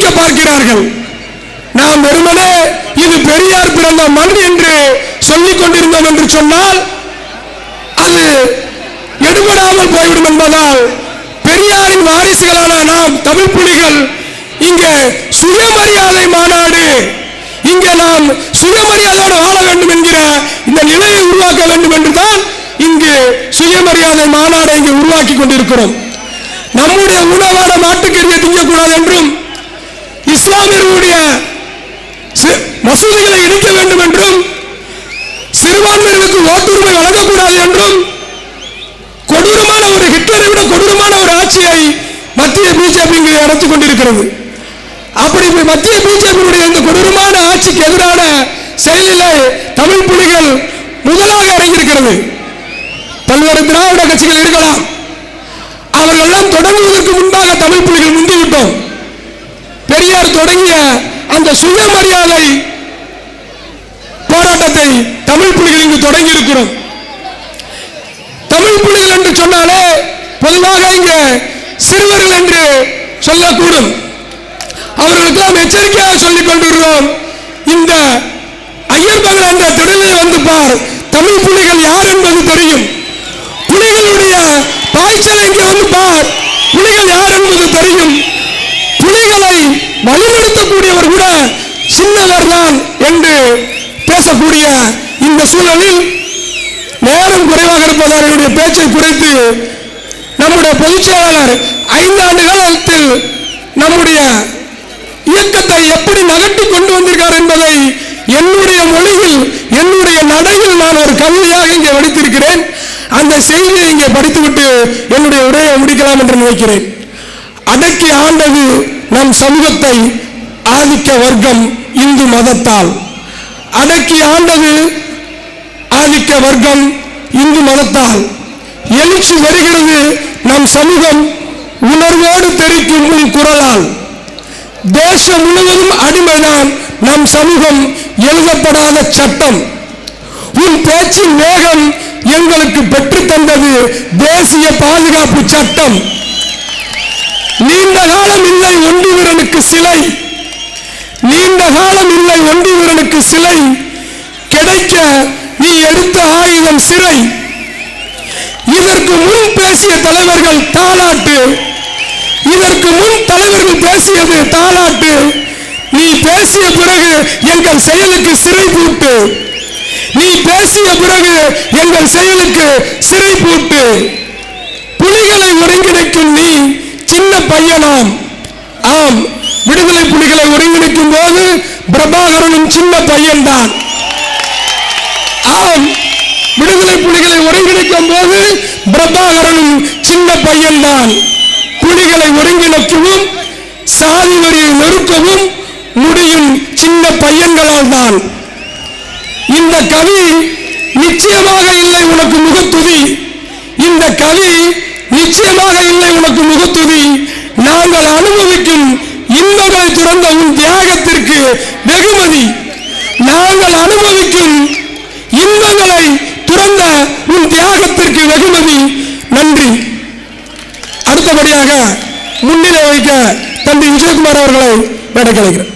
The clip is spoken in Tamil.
திணிக்க பார்க்கிறார்கள். நாம் வெறுமனே இது பெரியார் பிறந்த மண் என்று சொல்லிக் கொண்டிருந்தோம் என்று சொன்னால் அது எடுபடாமல் போய்விடும் என்பதால் பெரியாரின் வாரிசுகளான நாம் தமிழ் புலிகள் இங்கே சுயமரியாதை மாநாடு இங்கே நாம் சுயமரியாதையோடு வாழ வேண்டும் என்கிற இந்த நிலையை உருவாக்க வேண்டும் என்றுதான் இங்கு சுயமரியாதை மாநாடை இங்கே உருவாக்கி கொண்டிருக்கிறோம். நம்முடைய உணவான மாட்டுக்கறியை திங்கக்கூடாது என்றும் சிறுபான்மையினருடைய மசூதிகளை இடிக்க வேண்டும் என்றும் சிறுபான்மையினருக்கு ஓட்டுரிமை வழங்கக்கூடாது என்றும் கொடூரமான ஒரு ஹிட்லரை விட கொடூரமான ஒரு ஆட்சியை மத்திய பிஜேபி இங்கே நடத்திக் கொண்டிருக்கிறது. அப்படி மத்திய பிஜேபியுடைய இந்த கொடூரமான ஆட்சிக்கு எதிரான செயலிலே தமிழ் புலிகள் முதலாக இறங்கியிருக்கிறது. பல்வேறு திராவிட கட்சிகள் இருக்கலாம். அவர்களெல்லாம் தொடங்குவதற்கு முன்பாக தமிழ் புலிகள் பெரியார் தொடங்கிய அந்த சுயமரியாதை போராட்டத்தை தமிழ் புலிகள் இங்கு தொடங்கி இருக்கிறோம் தமிழ் புலிகள் என்று சொன்னாலே பொதுவாக இங்கு சிறுவர்கள் என்று சொல்லக்கூடும். அவர்களுக்கெல்லாம் எச்சரிக்கையாக சொல்லிக் கொண்டிருக்கிறோம். இந்த ஐயர் மகள் என்ற திடலில் வந்து பார் தமிழ் புலிகள் யார் என்பது தெரியும். புலிகளுடைய பாய்ச்சலை இங்கே வந்து பார் புலிகள் யார் என்பது தெரியும். புலிகளை வழிநடத்தக்கூடியவர் கூட சின்னவர் தான் என்று பேசக்கூடிய இந்த சூழலில் நேரம் குறைவாக இருப்பதால் என்னுடைய பேச்சை குறைத்து நம்முடைய பொதுச் செயலாளர் ஐந்தாண்டு காலத்தில் நம்முடைய இயக்கத்தை எப்படி நகர்த்தி கொண்டு வந்திருக்கார் என்பதை என்னுடைய மொழியில் என்னுடைய நடையில் நான் ஒரு கவிதையாக இங்கே வடித்திருக்கிறேன். அந்த செய்தியை இங்கே படித்துவிட்டு என்னுடைய உரையை முடிக்கலாம் என்று நினைக்கிறேன். அடக்கி ஆண்டது நம் சமூகத்தை ஆதிக்க வர்க்கம் இந்து மதத்தால். அடக்கி ஆண்டது ஆதிக்க வர்க்கம் இந்து மதத்தால். எழுச்சி வருகிறது நம் சமூகம் உணர்வோடு தெரிக்கும் உன் குரலால். தேசம் முழுவதும் அடிமைதான் நம் சமூகம் எழுதப்படாத சட்டம். உன் பேச்சின் வேகம் எங்களுக்கு பெற்றுத் தந்தது தேசிய பாதுகாப்பு சட்டம். நீண்ட காலம் இல்லை ஒன்று வீரனுக்கு சிலை. நீண்ட காலம் இல்லை ஒன்று வீரனுக்கு சிலை. கிடைக்க நீ எடுத்த ஆயுதம் சிறை. இதற்கு முன் பேசிய தலைவர்கள் தாலாட்டு. இதற்கு முன் தலைவர்கள் பேசியது தாலாட்டு. நீ பேசிய பிறகு எங்கள் செயலுக்கு சிறை பூட்டு. நீ பேசிய பிறகு எங்கள் செயலுக்கு சிறை பூட்டு. புலிகளை ஒருங்கிணைக்கும் நீ பையனாம். ஆம் விடுதலை புலிகளை ஒருங்கிணைக்கும் போது பிரபாகரனும் சின்ன பையன்தான். ஆம் விடுதலை புலிகளை ஒருங்கிணைக்கும் போது பிரபாகரனும் சின்ன பையன்தான். புலிகளை ஒருங்கிணைக்கவும் சாதி வரியை நொறுக்கவும் முடியும் சின்ன பையன்களால் தான் இந்த கவி நிச்சயமாக இல்லை உனக்கு முகத்துதி. இந்த கவி நிச்சயமாக இல்லை உனக்கு முகத்துதி. நாங்கள் அனுபவிக்கும் இன்பங்களை துறந்த உன் தியாகத்திற்கு வெகுமதி. நாங்கள் அனுபவிக்கும் இன்பங்களை துறந்த உன் தியாகத்திற்கு வெகுமதி. நன்றி. அடுத்தபடியாக முன்னிலை வைக்க தம்பி விஜயகுமார் அவர்களை மேடை கிடைக்கிறேன்